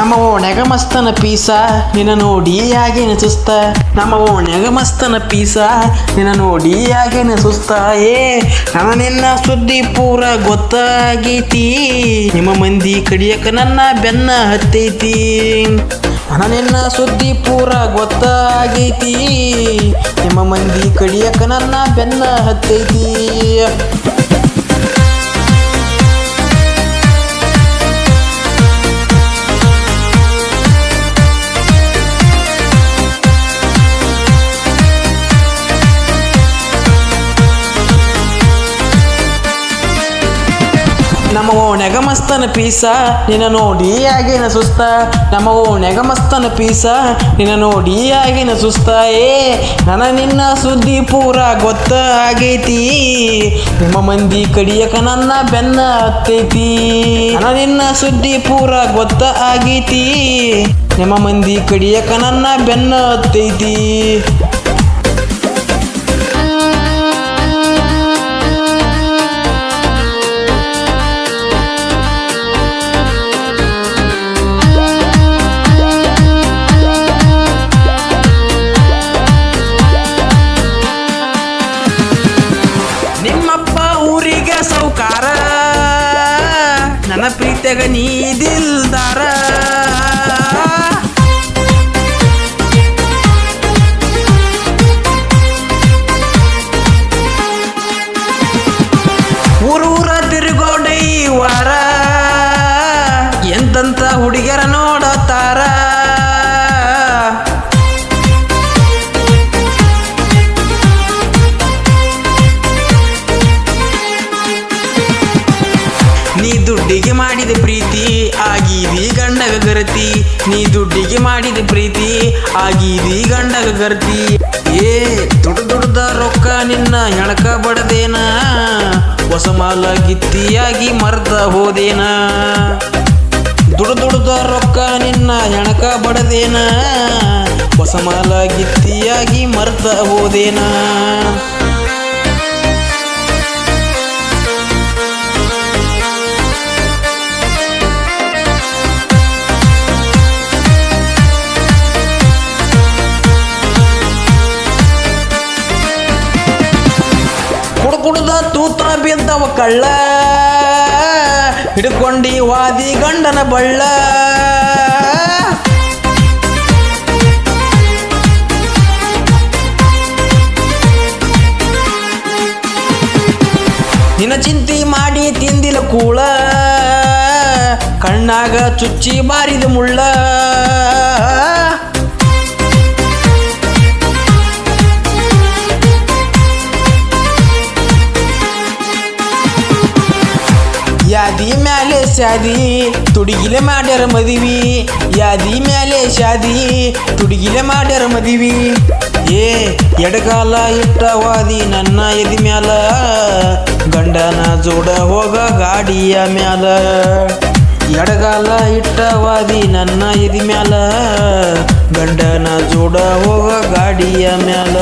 ನಮ್ಮ ಓಣ್ಯಾಗ ಮಸ್ತನ ಪೀಸ, ನಿನ್ನ ನೋಡಿ ಹಾಗೆ ಸುಸ್ತ ನಮ್ಮ ಓಣ್ಯಾಗ ಮಸ್ತನ ಪೀಸ, ನಿನ್ನ ನೋಡಿ ಹಾಗೆ ಸುಸ್ತ ಏ, ನನ್ನ ನಿನ್ನ ಸುದ್ದಿ ಪೂರ ಗೊತ್ತಾಗೈತಿ. ನಿಮ್ಮ ಮಂದಿ ಕಡಿಯಕ ನನ್ನ ಬೆನ್ನ ಹತ್ತೈತಿ. ನನ್ನ ನಿನ್ನ ಸುದ್ದಿ ಪೂರ ಗೊತ್ತಾಗೈತಿ. ನಿಮ್ಮ ಮಂದಿ ಕಡಿಯಕ ನನ್ನ ಬೆನ್ನ ಹತ್ತೈತಿ. ನಮ್ಮ ನೆಗಮಸ್ತನ ಮಸ್ತನ ಪೀಸ, ನಿನ್ನ ನೋಡಿ ಆಗಿನ ಸುಸ್ತ. ನಮ್ಮ ಓಣ್ಯಾಗ ಮಸ್ತನ ಪೀಸ, ನಿನ್ನ ನೋಡಿ ಆಗಿನ ಸುಸ್ತ. ಏ ನನ ನಿನ್ನ ಸುದ್ದಿ ಪೂರ ಗೊತ್ತ ಆಗೈತಿ. ನಿಮ್ಮ ಮಂದಿ ಕಡಿಯಕ ನನ್ನ ಬೆನ್ನ ಹತ್ತೈತಿ. ನನ್ನ ನಿನ್ನ ಸುದ್ದಿ ಪೂರ ಗೊತ್ತ ಆಗೈತಿ. ನಿಮ್ಮ ಮಂದಿ ಕಡಿಯಕ ನನ್ನ ಬೆನ್ನ ಹತ್ತೈತಿ. ಊರಿಗೆ ಸೌಕಾರ. ನನ್ನ ಪ್ರೀತಿಯಾಗ ನೀದಿಲ್ದಾರ ಊರೂರ ತಿರುಗೋಡೈ ವಾರ ಎಂತಂತ ಹುಡುಗಿಯರ ನೋಡತಾರ. ದುಡ್ಡಿಗೆ ಮಾಡಿದ ಪ್ರೀತಿ ಆಗಿದಿ ಗಂಡಗ ಗರತಿ. ನೀ ದುಡ್ಡಿಗೆ ಮಾಡಿದ ಪ್ರೀತಿ ಆಗಿದಿ ಗಂಡಗ ಗರತಿ. ಏ, ದುಡ್ಡು ರೊಕ್ಕ ನಿನ್ನ ಹೆಣಕ ಬಡದೇನ. ಹೊಸ ಮಾಲ ಗಿತ್ತಿಯಾಗಿ ಮರ್ದ ಹೋದೇನ. ದುಡ್ಡು ದುಡ್ದ ರೊಕ್ಕ ನಿನ್ನ ಹೆಣಕ ಬಡದೇನ. ಹೊಸ ಮಾಲ ಗಿತ್ತಿಯಾಗಿ ಮರ್ದ ಹೋದೇನ. ಕುಡ್ದ ತೂತ ಬಿದ್ದವ ಕಳ್ಳ. ಹಿಡ್ಕೊಂಡಿ ವಾದಿ ಗಂಡನ ಬಳ್ಳ. ನಿನ್ನ ಚಿಂತಿ ಮಾಡಿ ತಿಂದಿಲ ಕೂಳ. ಕಣ್ಣಾಗ ಚುಚ್ಚಿ ಬಾರಿದ ಮುಳ್ಳ. ಶಾದಿ, ತುಡುಗಿಲೆ ಮಾಡ್ಯಾರ ಮದಿವಿ. ಯಾದಿ ಮ್ಯಾಲೆ ಶಾದಿ, ತುಡುಗಿಲೆ ಮಾಡ್ಯಾರ ಮದಿವಿ. ಏ, ಎಡಗಾಲ ಇಟ್ಟವಾದಿ ನನ್ನ ಎದಿ ಮ್ಯಾಲ. ಗಂಡನ ಜೋಡ ಹೋಗ ಗಾಡಿಯ ಮ್ಯಾಲ. ಎಡಗಾಲ ಇಟ್ಟವಾದಿ ನನ್ನ ಎದಿ ಮ್ಯಾಲ. ಗಂಡನ ಜೋಡ ಹೋಗ ಗಾಡಿಯ ಮ್ಯಾಲ.